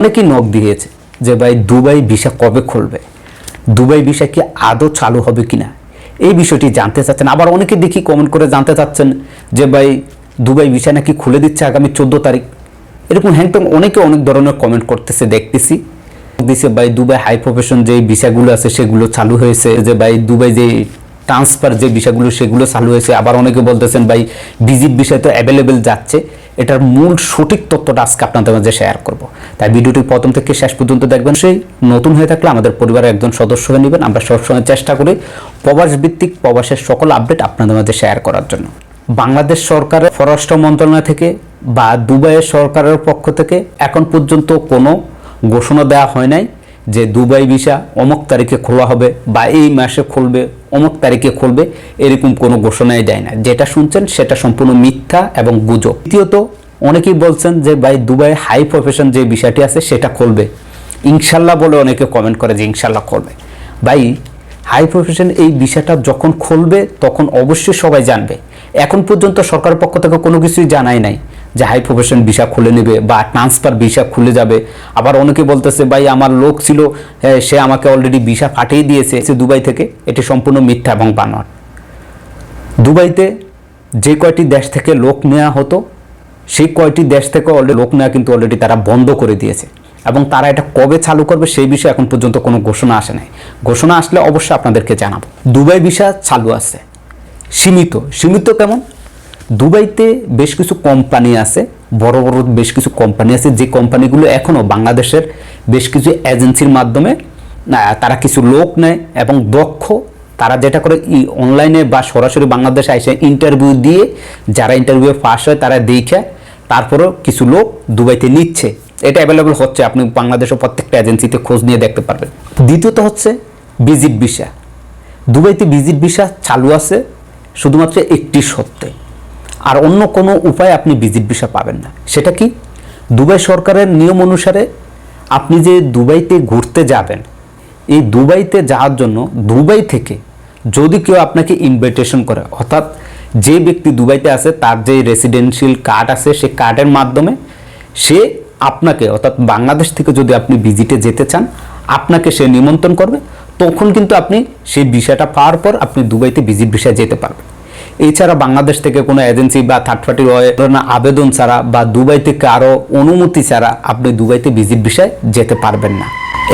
অনেকেই নখ দিয়েছে যে ভাই দুবাই ভিসা কবে খুলবে? দুবাই ভিসা কি আদৌ চালু হবে কিনা? এই বিষয়টি জানতে চাচ্ছেন। আবার অনেকে দেখি কমেন্ট করে জানতে চাচ্ছেন যে ভাই দুবাই ভিসা নাকি খুলে দিচ্ছে আগামী চোদ্দ তারিখ। এরকম হ্যাংটং অনেকে অনেক ধরনের কমেন্ট করতেছে, দেখতেছি। দিছে ভাই দুবাই হাই প্রফেশন যে ভিসাগুলো আছে সেগুলো চালু হয়েছে। যে ভাই দুবাই যে ট্রান্সফার যে বিষয়গুলো, সেগুলো চালু হয়েছে। আবার অনেকে বলতেছেন, ভাই ভিজিট বিষয় তো অ্যাভেলেবেল যাচ্ছে। এটার মূল সঠিক তথ্যটা আজকে আপনাদের মাঝে শেয়ার করব। তাই ভিডিওটি প্রথম থেকে শেষ পর্যন্ত দেখবেন। সেই নতুন হয়ে থাকলে আমাদের পরিবারের একজন সদস্য হয়ে নেবেন। আমরা সবসময় চেষ্টা করি প্রবাস ভিত্তিক প্রবাসের সকল আপডেট আপনাদের মাঝে শেয়ার করার জন্য। বাংলাদেশ সরকারের পররাষ্ট্র মন্ত্রণালয় থেকে বা দুবাইয়ের সরকারের পক্ষ থেকে এখন পর্যন্ত কোনো ঘোষণা দেওয়া হয় নাই। যে দুবাই ভিসা অমুক তারিখে খোলা হবে বা এই মাসে খুলবে, অমুক তারিখে খুলবে, এরকম কোনো ঘোষণাই দেয় না। যেটা শুনছেন সেটা সম্পূর্ণ মিথ্যা এবং গুজব। দ্বিতীয়ত, অনেকেই বলছেন যে, ভাই, দুবাই হাই প্রফেশন যে বিষয়টি আছে সেটা খুলবে। ইনশাল্লাহ বলে অনেকে কমেন্ট করে যে ইনশাল্লাহ খুলবে। ভাই, হাই প্রফেশন এই বিষয়টা যখন খুলবে, তখন অবশ্যই সবাই জানবে। এখন পর্যন্ত সরকারের পক্ষ থেকে কোনো কিছুই জানাই নাই। যে হাই প্রফেশন ভিসা খুলে নেবে বা ট্রান্সফার ভিসা খুলে যাবে। আবার অনেকে বলতেছে ভাই আমার লোক ছিল হ্যাঁ, সে আমাকে অলরেডি ভিসা পাঠিয়ে দিয়েছে সে দুবাই থেকে। এটি সম্পূর্ণ মিথ্যা এবং বানোয়ার দুবাইতে যে কয়টি দেশ থেকে লোক নেওয়া হতো সেই কয়টি দেশ থেকে অলরেডি লোক নেওয়া কিন্তু অলরেডি তারা বন্ধ করে দিয়েছে। এবং তারা এটা কবে চালু করবে সেই বিষয়ে এখন পর্যন্ত কোনো ঘোষণা আসে নাই। ঘোষণা আসলে অবশ্যই আপনাদেরকে জানাব। দুবাই ভিসা চালু আছে। সীমিত। সীমিত কেমন? দুবাইতে বেশ কিছু কোম্পানি আছে, বড় বড় বেশ কিছু কোম্পানি আছে, যে কোম্পানিগুলো এখনও বাংলাদেশের বেশ কিছু এজেন্সির মাধ্যমে তারা কিছু লোক নেয় এবং দক্ষ, তারা যেটা করে ই অনলাইনে বা সরাসরি বাংলাদেশে এসে ইন্টারভিউ দিয়ে, যারা ইন্টারভিউ পাস হয় তারা দেখে, তারপরেও কিছু লোক দুবাইতে নিচ্ছে। এটা অ্যাভেলেবল হচ্ছে, আপনি বাংলাদেশের প্রত্যেকটা এজেন্সিতে খোঁজ নিয়ে দেখতে পারবেন। দ্বিতীয়ত হচ্ছে ভিজিট ভিসা দুবাইতে ভিজিট ভিসা চালু আছে, শুধুমাত্র একটি সত্ত্বে আর অন্য কোনো উপায় আপনি ভিজিট ভিসা পাবেন না। সেটা কি? দুবাই সরকারের নিয়ম অনুসারে আপনি যে দুবাইতে ঘুরতে যাবেন, এই দুবাইতে যাওয়ার জন্য দুবাই থেকে যদি কেউ আপনাকে ইনভাইটেশন করে, অর্থাৎ যে ব্যক্তি দুবাইতে আছে, তার যে রেসিডেন্সিয়াল কার্ড আছে সেই কার্ডের মাধ্যমে সে আপনাকে, অর্থাৎ বাংলাদেশ থেকে যদি আপনি ভিজিটে যেতে চান, আপনাকে সে নিমন্ত্রণ করবে। তখন কিন্তু আপনি সেই ভিসাটা পাওয়ার পর আপনি দুবাইতে ভিজিট ভিসায় যেতে পারবেন। এছাড়া বাংলাদেশ থেকে কোনো এজেন্সি বা থার্ড পার্টি আবেদন ছাড়া বা দুবাই থেকে আরও অনুমতি ছাড়া আপনি দুবাইতে ভিজিট ভিসায় যেতে পারবেন না।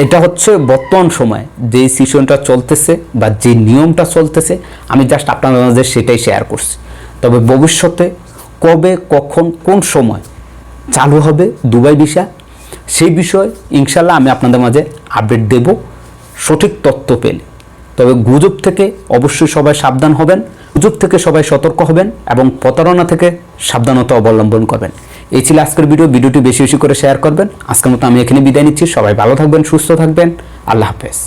এটা হচ্ছে বর্তমান সময় যে সিশনটা চলতেছে বা যে নিয়মটা চলতেছে। আমি জাস্ট আপনাদের মাঝে সেটাই শেয়ার করছি। তবে ভবিষ্যতে কবে, কখন, কোন সময় চালু হবে দুবাই ভিসা সেই বিষয়ে ইনশাল্লাহ আমি আপনাদের মাঝে আপডেট দেব সঠিক তথ্য পেলে। তবে গুজব থেকে অবশ্যই সবাই সাবধান হবেন। গুজব থেকে সবাই সতর্ক হবেন এবং প্রতারণা থেকে সাবধানতা অবলম্বন করবেন। এই ছিল আজকের ভিডিও। ভিডিওটি বেশি বেশি করে শেয়ার করবেন। আজকের মতো আমি এখানে বিদায় নিচ্ছি। সবাই ভালো থাকবেন, সুস্থ থাকবেন। আল্লাহ হাফেজ।